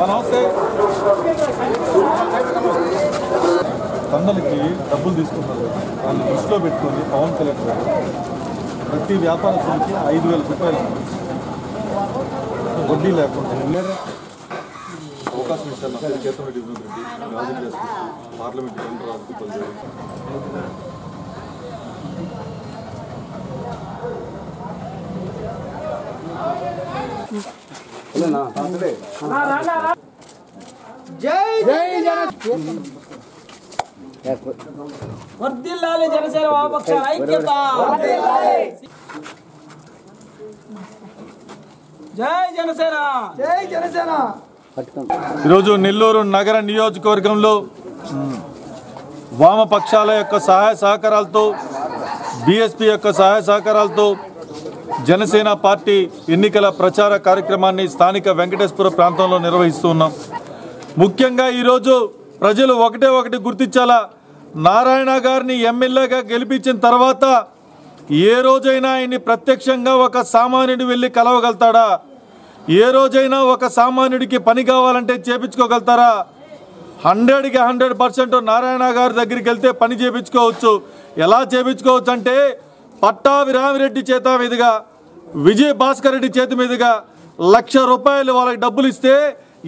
నమస్తే తండలకి డబ్బులు తీసుకుంటారు దాన్ని దృష్టిలో పెట్టుకొని పవన్ కలెక్టర్ గారు ప్రతి వ్యాపారస్తులకి ఐదు వేల రూపాయలు వడ్డీ లేకుండా అవకాశం ఇచ్చారు నా పేరు చేతన్ రెడ్డి వినోద్ రెడ్డి రాజీ చేస్తున్నాను పార్లమెంట్ మెంబర్ రాజకీయ Thank you. పనిచేయాలి వర్ధిల్లాలి జనసేన వామపక్ష ఐక్యత. జై జనసేన. జై జనసేన. ఈరోజు నెల్లూరు నగర నియోజకవర్గంలో వామపక్షాల యొక్క సహాయ సహకారాలతో బీఎస్పీ యొక్క సహాయ సహకారాలతో జనసేన పార్టీ ఎన్నికల ప్రచార కార్యక్రమాన్ని స్థానిక వెంకటేశ్వర ప్రాంతంలో నిర్వహిస్తూ ఉన్నాం. ముఖ్యంగా ఈరోజు ప్రజలు ఒకటే ఒకటి గుర్తించాలా? నారాయణ గారిని ఎమ్మెల్యేగా గెలిపించిన తర్వాత ఏ రోజైనా ఆయన్ని ప్రత్యక్షంగా ఒక సామాన్యుడు వెళ్ళి కలవగలుగుతాడా? ఏ రోజైనా ఒక సామాన్యుడికి పని కావాలంటే చేపించుకోగలుగుతారా? హండ్రెడ్కి హండ్రెడ్ పర్సెంట్ నారాయణ గారి దగ్గరికి వెళ్తే పని చేపించుకోవచ్చు. ఎలా చేపించుకోవచ్చు అంటే పట్టాభిరామిరెడ్డి చేత మీదుగా విజయ భాస్కర్ రెడ్డి చేతి మీదుగా లక్ష రూపాయలు వాళ్ళకి డబ్బులు ఇస్తే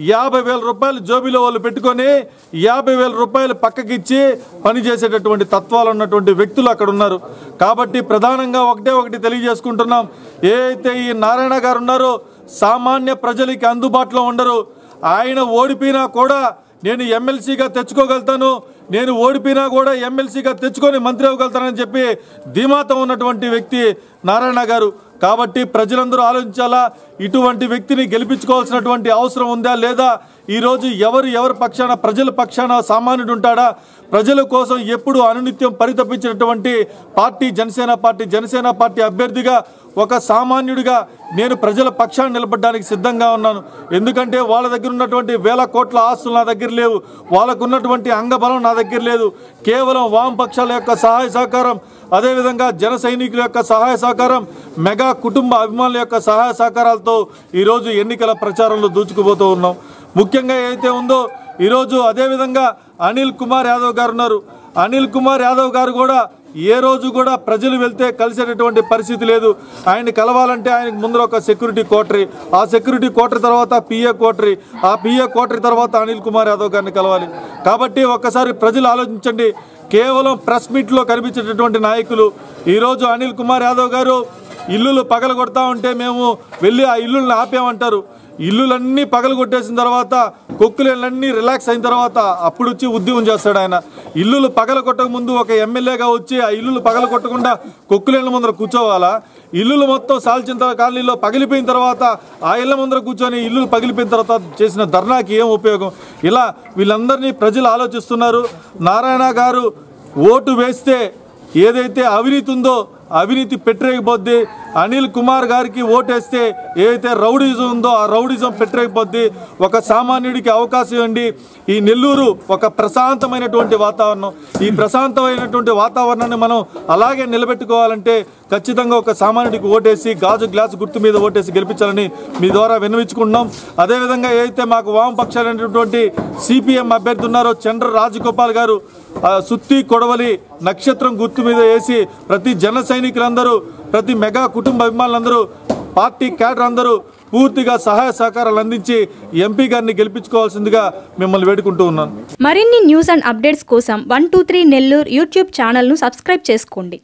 యాభై వేల రూపాయలు జోబీలో వాళ్ళు పెట్టుకొని యాభై వేల రూపాయలు పక్కకిచ్చి పని చేసేటటువంటి తత్వాలు ఉన్నటువంటి వ్యక్తులు అక్కడ ఉన్నారు. కాబట్టి ప్రధానంగా ఒకటే ఒకటి తెలియజేసుకుంటున్నాం. ఏ అయితే ఈ నారాయణ గారు ఉన్నారో సామాన్య ప్రజలకి అందుబాటులో ఉండరు. ఆయన ఓడిపోయినా కూడా నేను ఎమ్మెల్సీగా తెచ్చుకోగలుగుతాను. నేను ఓడిపోయినా కూడా ఎమ్మెల్సీగా తెచ్చుకొని మంత్రి అవ్వగలుగుతానని చెప్పి ధీమాతో ఉన్నటువంటి వ్యక్తి నారాయణ గారు. కాబట్టి ప్రజలందరూ ఆలోచించాలా? ఇటువంటి వ్యక్తిని గెలిపించుకోవాల్సినటువంటి అవసరం ఉందా? లేదా ఈరోజు ఎవరు ఎవరి పక్షాన ప్రజల పక్షాన సామాన్యుడు ఉంటాడా? ప్రజల కోసం ఎప్పుడు అనునిత్యం పరితపించినటువంటి party Janasena party Janasena party అభ్యర్థిగా ఒక సామాన్యుడిగా నేను ప్రజల పక్షాన్ని నిలబడడానికి సిద్ధంగా ఉన్నాను. ఎందుకంటే వాళ్ళ దగ్గర ఉన్నటువంటి వేల కోట్ల ఆస్తులు నా దగ్గర లేవు. వాళ్ళకు ఉన్నటువంటి అంగబలం నా దగ్గర లేదు. కేవలం వామపక్షాల యొక్క సహాయ సహకారం అదేవిధంగా జన సైనికుల యొక్క సహాయ సహకారం మెగా కుటుంబ అభిమానుల యొక్క సహాయ సహకారాలతో ఈరోజు ఎన్నికల ప్రచారంలో దూచుకుపోతూ ఉన్నాం. ముఖ్యంగా ఏదైతే ఉందో ఈరోజు అదేవిధంగా అనిల్ కుమార్ యాదవ్ గారు ఉన్నారు. అనిల్ కుమార్ యాదవ్ గారు కూడా ఏ రోజు కూడా ప్రజలు వెళ్తే కలిసేటటువంటి పరిస్థితి లేదు. ఆయన్ని కలవాలంటే ఆయనకు ముందర ఒక సెక్యూరిటీ కోటరీ ఆ సెక్యూరిటీ కోటరీ తర్వాత పిఏ కోటరీ ఆ పిఏ కోటరీ తర్వాత అనిల్ కుమార్ యాదవ్ గారిని కలవాలి. కాబట్టి ఒక్కసారి ప్రజలు ఆలోచించండి. కేవలం ప్రెస్ మీట్లో కనిపించేటటువంటి నాయకులు. ఈరోజు అనిల్ కుమార్ యాదవ్ గారు ఇల్లులు పగలగొడతా ఉంటే మేము వెళ్ళి ఆ ఇల్లుల్ని ఆపామంటారు. ఇల్లులన్నీ పగలగొట్టేసిన తర్వాత కొక్కులేళ్ళన్నీ రిలాక్స్ అయిన తర్వాత అప్పుడు వచ్చి ఉద్యమం చేస్తాడు ఆయన. ఇల్లులు పగలగొట్టక ముందు ఒక ఎమ్మెల్యేగా వచ్చి ఆ ఇల్లులు పగలగొట్టకుండా కొక్కులేళ్ళ ముందర కూర్చోవాలా? ఇల్లులు మొత్తం సాల్చిన కాలనీలో పగిలిపోయిన తర్వాత ఆ ఇళ్ళ ముందర కూర్చొని ఇల్లులు పగిలిపోయిన తర్వాత చేసిన ధర్నాకి ఏం ఉపయోగం? ఇలా వీళ్ళందరినీ ప్రజలు ఆలోచిస్తున్నారు. నారాయణ గారు ఓటు వేస్తే ఏదైతే అవినీతి ఉందో అవినీతి పెట్టరేకపోద్ది అనిల్ కుమార్ గారికి ఓటేస్తే ఏదైతే రౌడిజం ఉందో ఆ రౌడిజం పెట్టరేకపోద్ది ఒక సామాన్యుడికి అవకాశం ఇవ్వండి. ఈ నెల్లూరు ఒక ప్రశాంతమైనటువంటి వాతావరణం. ఈ ప్రశాంతమైనటువంటి వాతావరణాన్ని మనం అలాగే నిలబెట్టుకోవాలంటే ఖచ్చితంగా ఒక సామాన్యుడికి ఓటేసి గాజు గ్లాసు గుర్తు మీద ఓటేసి గెలిపించాలని మీ ద్వారా విన్నవించుకుంటున్నాం. అదేవిధంగా ఏదైతే మాకు వామపక్షాలైనటువంటి సిపిఎం అభ్యర్థి ఉన్నారో చంద్ర రాజగోపాల్ గారు సుత్తి కొడవలి నక్షత్రం గుర్తు మీద వేసి ప్రతి జన సైనికులందరూ ప్రతి మెగా కుటుంబ అభిమానులందరూ పార్టీ క్యాడర్ అందరూ పూర్తిగా సహాయ సహకారాలు అందించి ఎంపీ గారిని గెలిపించుకోవాల్సిందిగా మిమ్మల్ని వేడుకుంటూ ఉన్నాను. మరిన్ని న్యూస్ అండ్ అప్డేట్స్ కోసం one two three Nellore YouTube ఛానల్ను సబ్స్క్రైబ్ చేసుకోండి.